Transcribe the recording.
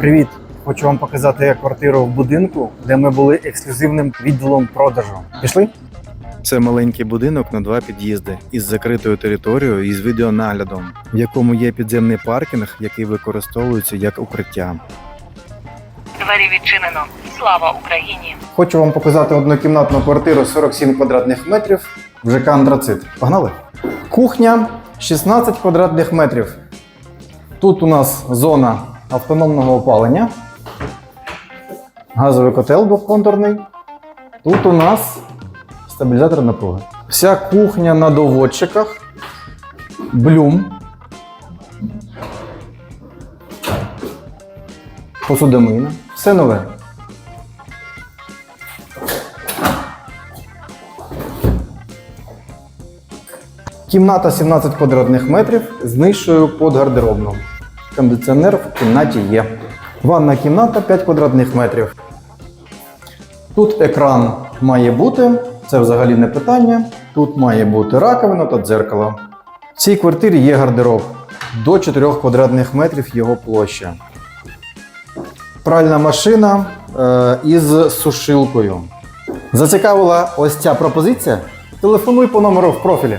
Привіт! Хочу вам показати квартиру в будинку, де ми були ексклюзивним відділом продажу. Пішли? Це маленький будинок на два під'їзди із закритою територією і з відеонаглядом, в якому є підземний паркінг, який використовується як укриття. Двері відчинено. Слава Україні! Хочу вам показати однокімнатну квартиру 47 квадратних метрів в ЖК Андрацит. Погнали? Кухня 16 квадратних метрів. Тут у нас зона автономного опалення. Газовий котел двохконтурний. Тут у нас стабілізатор напруги. Вся кухня на доводчиках. Блюм. Посудомийна. Все нове. Кімната 17 квадратних метрів з нишою під гардеробну. Кондиціонер в кімнаті є. Ванна кімната 5 квадратних метрів. Тут екран має бути, це взагалі не питання. Тут має бути раковина та дзеркало. В цій квартирі є гардероб до 4 квадратних метрів його площа. Пральна машина е, із сушилкою. Зацікавила ось ця пропозиція? Телефонуй по номеру в профілі.